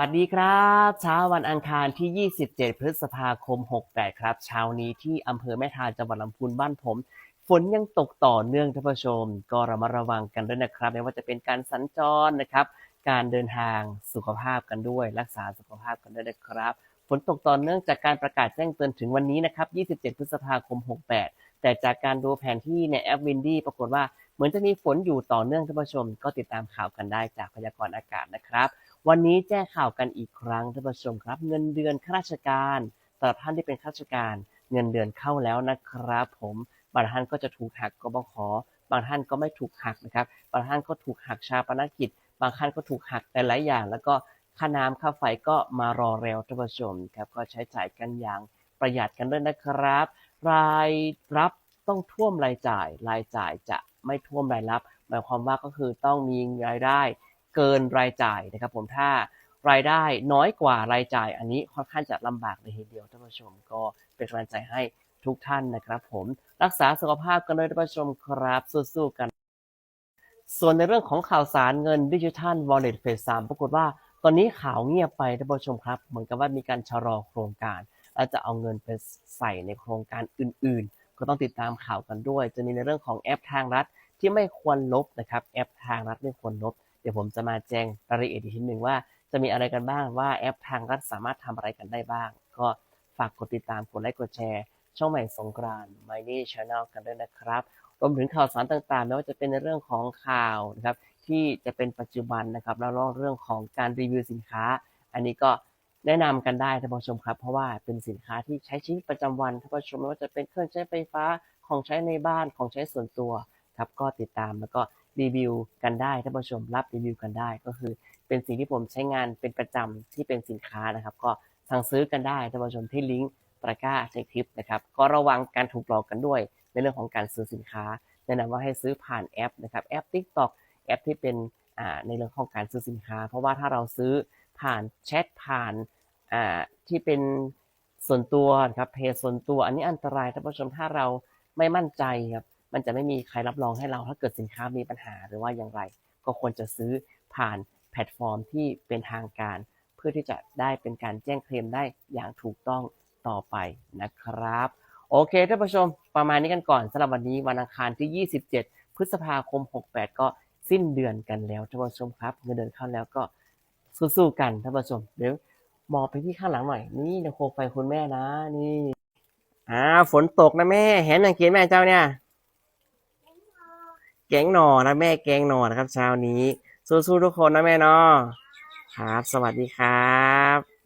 สวัสดีครับ เช้าวันอังคารที่ 27 พฤษภาคม 68 ครับ เช้านี้ที่อำเภอแม่ทาจังหวัดลำพูนบ้านผม ฝนยังตกต่อเนื่องท่านผู้ชม ก็ระมัดระวังกันด้วยนะครับไม่ว่าจะเป็นการสัญจรนะครับ การเดินทางสุขภาพกันด้วย รักษาสุขภาพกันด้วยนะครับ ฝนตกต่อเนื่องจากการประกาศแจ้งเตือนถึงวันนี้นะครับ 27 พฤษภาคม 68 แต่จากการดูแผนที่ในแอปวินดี้ปรากฏว่าเหมือนจะมีฝนอยู่ต่อเนื่องท่านผู้ชม ก็ติดตามข่าวกันได้จากพยากรณ์อากาศนะครับ วันนี้แจ้งข่าวกันอีกครั้งท่านผู้ชมครับ เงินเดือนข้าราชการสำหรับท่านที่เป็นข้าราชการ เงินเดือนเข้าแล้วนะครับ ผมบางท่านก็จะถูกหักกบขบางท่านก็ไม่ถูกหักนะครับ บางท่านก็ถูกหักชาปนกิจ บางท่านก็ถูกหักแต่หลายอย่าง แล้วก็ค่าน้ำค่าไฟก็มารอแล้วท่านผู้ชมครับก็ใช้จ่ายกันอย่างประหยัดกันด้วยนะครับ รายรับต้องท่วมรายจ่าย รายจ่ายจะไม่ท่วมรายรับ หมายความว่าก็คือต้องมีรายได้ เกินรายจ่ายนะครับ ผมถ้ารายได้น้อยกว่ารายจ่าย อันนี้ค่อนข้างจะลำบากเลยทีเดียวท่านผู้ชมก็เป็นกำลังใจให้ทุกท่านนะครับ ผมรักษาสุขภาพกันด้วยท่านผู้ชมครับสู้ๆกัน ส่วนในเรื่องของข่าวสารเงินดิจิทัล Wallet Phase 3ปรากฏว่าตอนนี้ข่าวเงียบไปท่านผู้ชมครับ เหมือนกับว่ามีการชะลอโครงการแล้วจะเอาเงินไปใส่ในโครงการอื่น ๆ ก็ต้องติดตามข่าวกันด้วย จะมีในเรื่องของแอปทางรัฐที่ไม่ควรลบนะครับ แอปทางรัฐไม่ควรลบ เดี๋ยวผมจะมาแจ้งรายละเอียดอีกทีหนึ่งว่าจะมีอะไรกันบ้างว่าแอปทางรัฐสามารถทำอะไรกันได้บ้าง ก็ฝากกดติดตามกดไลค์กดแชร์ ช่องใหม่สงกรานต์ My n e Channel กันด้วยนะครับ รวมถึงข่าวสารต่างๆไม่ว่าจะเป็นในเรื่องของข่าวนะครับที่จะเป็นปัจจุบันนะครับแล้วก็เรื่องของการรีวิวสินค้า อันนี้ก็แนะนำกันได้ท่านผู้ชมครับ เพราะว่าเป็นสินค้าที่ใช้ชีวิตประจำวันท่านผู้ชมไม่ว่าจะเป็นเครื่องใช้ไฟฟ้าของใช้ในบ้านของใช้ส่วนตัวครับก็ติดตามแล้วก็ รีวิวกันได้ท่านผู้ชมรับรีวิวกันได้ ก็คือเป็นสิ่งที่ผมใช้งานเป็นประจำที่เป็นสินค้านะครับ ก็สั่งซื้อกันได้ท่านผู้ชมที่ลิงก์ตะกร้าในคลิปนะครับก็ระวังการถูกหลอกกันด้วย ในเรื่องของการซื้อสินค้า แนะนำว่าให้ซื้อผ่านแอปนะครับแอป TikTok แอปที่เป็นในเรื่องของการซื้อสินค้า เพราะว่าถ้าเราซื้อผ่านแชทผ่านที่เป็นส่วนตัวนะครับเพจส่วนตัว อันนี้อันตรายท่านผู้ชมถ้าเราไม่มั่นใจครับ มันจะไม่มีใครรับรองให้เราถ้าเกิดสินค้ามีปัญหาหรือว่าอย่างไร ก็ควรจะซื้อผ่านแพลตฟอร์มที่เป็นทางการ เพื่อที่จะได้เป็นการแจ้งเคลมได้อย่างถูกต้องต่อไปนะครับ โอเคท่านผู้ชมประมาณนี้กันก่อนสำหรับวันนี้วันอังคารที่ 27 พฤษภาคม 68 ก็สิ้นเดือนกันแล้วท่านผู้ชมครับ เงินเดือนเข้าแล้วก็สู้ๆกันท่านผู้ชมเดี๋ยวมองไปที่ข้างหลังหน่อย นี่ในโคไฟคุณแม่นะ นี่ อ่า ฝนตกนะแม่ เห็นนังเกียนแม่เจ้าเนี่ย แกงหนอนะแม่แกงหนอนะครับเช้านี้สู้ๆทุกคนนะแม่เนาะครับ สวัสดีครับ